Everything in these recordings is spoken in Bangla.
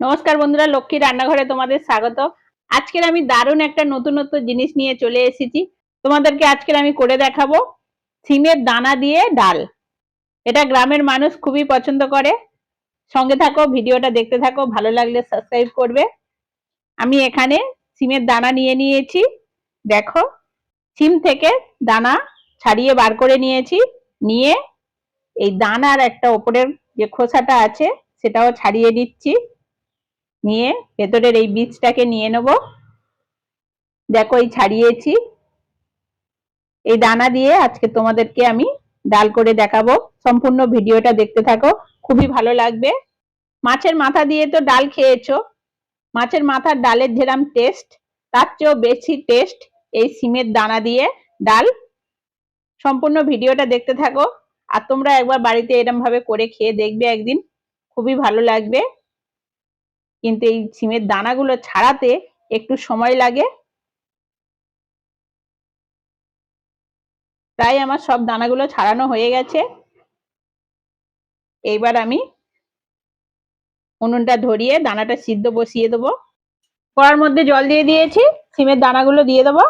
নমস্কার বন্ধুরা, লক্ষ্মী রান্নাঘরে তোমাদের স্বাগত। আজকের আমি দারুণ একটা নতুনত্ব জিনিস নিয়ে চলে এসেছি। তোমাদেরকে আজকের আমি করে দেখাবো সিমের দানা দিয়ে ডাল। এটা গ্রামের মানুষ খুবই পছন্দ করে। সঙ্গে থাকো, ভিডিওটা দেখতে থাকো, ভালো লাগলে সাবস্ক্রাইব করবে। আমি এখানে সিমের দানা নিয়ে নিয়েছি। দেখো, সিম থেকে দানা ছাড়িয়ে বার করে নিয়েছি। নিয়ে এই দানার একটা ওপরের যে খোসাটা আছে, সেটাও ছাড়িয়ে দিচ্ছি নিয়ে ভেতরের এই বীজটাকে নিয়ে নেব। দেখো, এই ছাড়িয়েছি। এই দানা দিয়ে আজকে তোমাদেরকে আমি ডাল করে দেখাবো। সম্পূর্ণ ভিডিওটা দেখতে থাকো, খুবই ভালো লাগবে। মাছের মাথা দিয়ে তো ডাল খেয়েছো। মাছের মাথার ডালের যেরাম টেস্ট তার চেয়েও বেশি টেস্ট এই সিমের দানা দিয়ে ডাল। সম্পূর্ণ ভিডিওটা দেখতে থাকো। আর তোমরা একবার বাড়িতে এরম ভাবে করে খেয়ে দেখবে একদিন। খুবই ভালো লাগবে। কিন্তু এই সিমের দানাগুলো ছাড়াতে একটু সময় লাগে। তাই আমার সব দানাগুলো ছাড়ানো হয়ে গেছে। এইবার আমি উনুনটা ধরিয়ে দানাটা সিদ্ধ বসিয়ে দেবো। কড়ার মধ্যে জল দিয়ে দিয়েছি, সিমের দানাগুলো দিয়ে দেবো।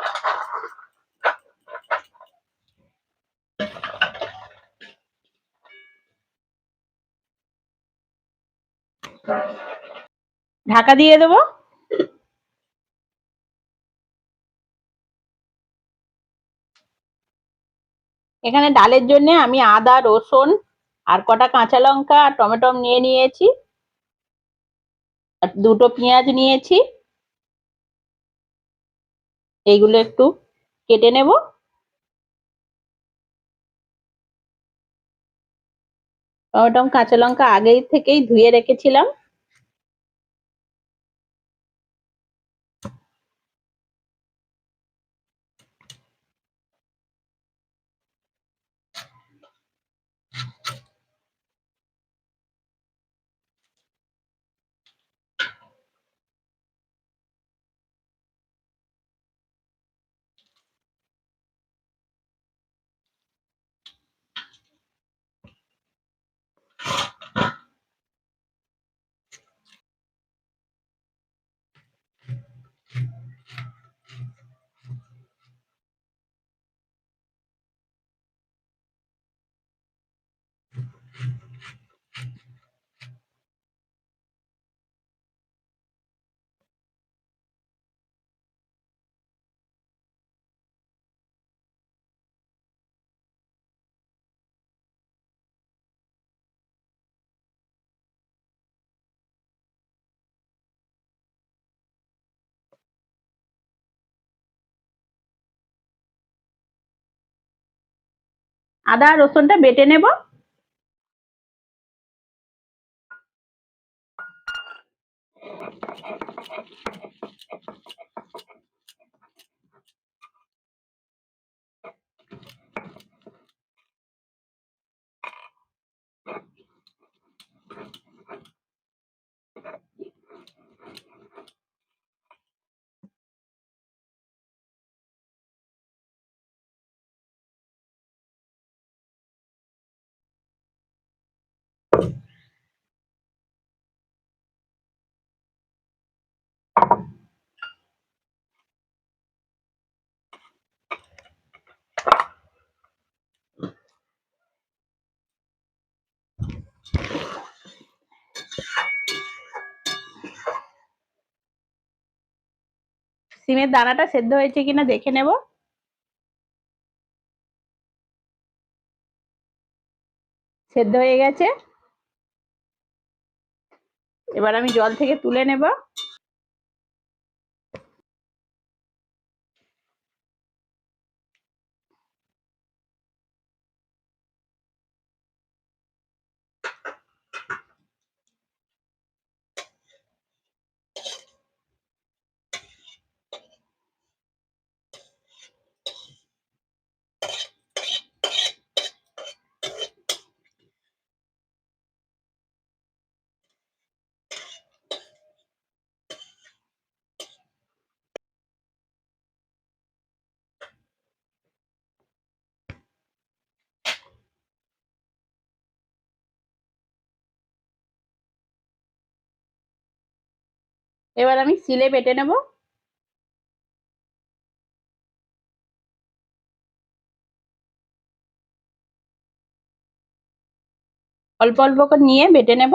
ঢাকা দিয়ে দেবো। এখানে ডালের জন্য আমি আদা, রসুন আর কটা কাঁচা লঙ্কা আর টমেটো নিয়ে নিয়েছি। আর দুটো পেঁয়াজ নিয়েছি। এইগুলো একটু কেটে নেব। টমেটো কাঁচা লঙ্কা আগেই থেকেই ধুয়ে রেখেছিলাম। আদা রসুনটা বেটে নেব। সিমের দানাটা সেদ্ধ হয়েছে কিনা দেখে নেব। সেদ্ধ হয়ে গেছে। এবার আমি জল থেকে তুলে নেব। এবার আমি সিলে বেটে নেব। অল্প অল্প করে নিয়ে বেটে নেব।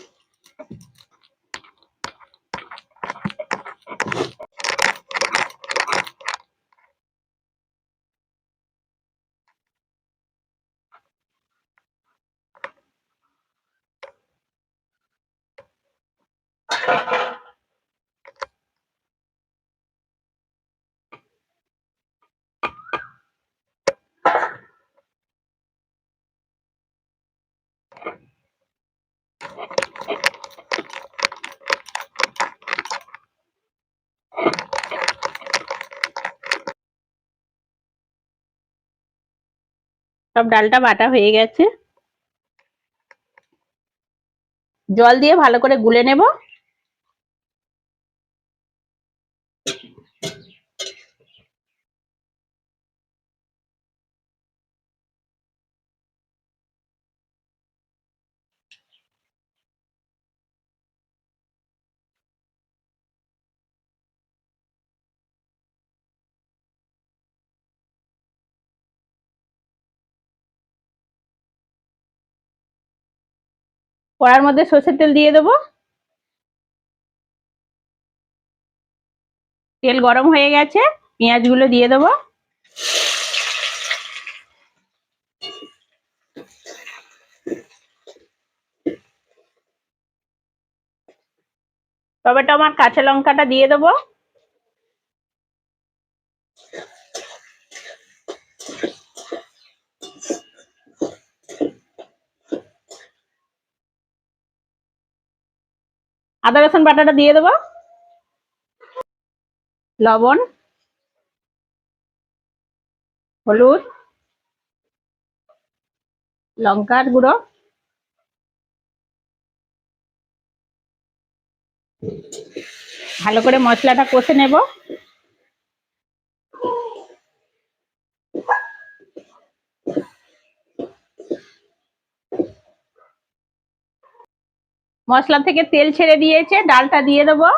সব ডালটা বাটা হয়ে গেছে। জল দিয়ে ভালো করে গুলে নেব। কড়ার মধ্যে সর্ষের তেল দিয়ে দেবো। তেল গরম হয়ে গেছে, পেঁয়াজগুলো দিয়ে দেবো। টমেটো, আমার কাঁচা লঙ্কাটা দিয়ে দেবো। আদা রসুন বাটাটা দিয়ে দেবো। লবণ হলুদ লঙ্কার গুঁড়ো। ভালো করে মশলাটা কষে নেব। মশলা থেকে তেল ছেড়ে দিয়েছে ডালটা দিয়ে দেবো।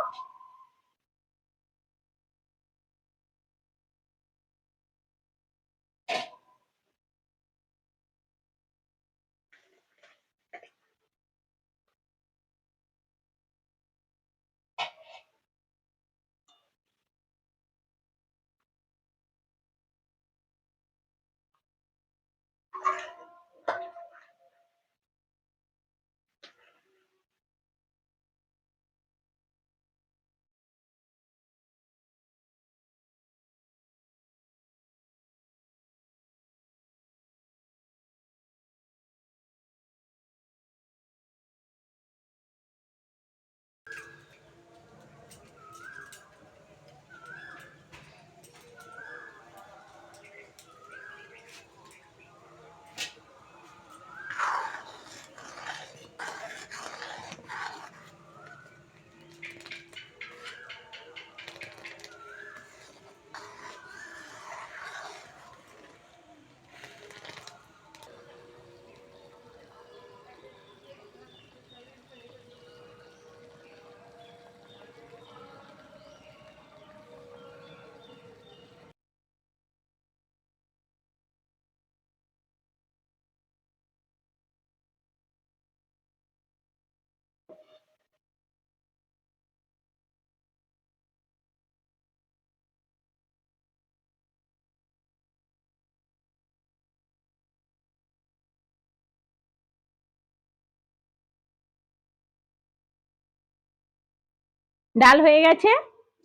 ডাল হয়ে গেছে,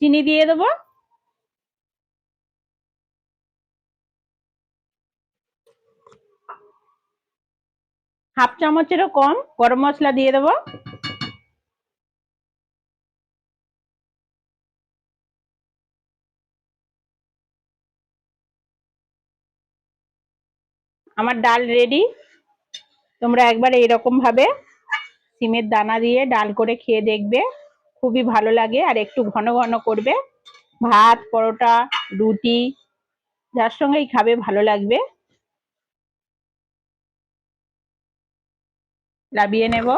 চিনি দিয়ে দেবো। হাফ চামচেরও কম, গরম মশলা দিয়ে দেবো। আমার ডাল রেডি তোমরা একবার এইরকম ভাবে সিমের দানা দিয়ে ডাল করে খেয়ে দেখবে। খুবই ভালো লাগে। আর একটু ঘন ঘন করবে। ভাত, পরোটা, রুটি, যার সঙ্গেই খাবে, ভালো লাগবে। লাবিয়ে নেব।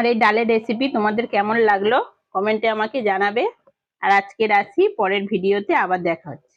আমার এই ডালের রেসিপি তোমাদের কেমন লাগল? কমেন্টে আমাকে জানাবে। আর আজকের আসি পরের ভিডিওতে আবার দেখা হচ্ছে।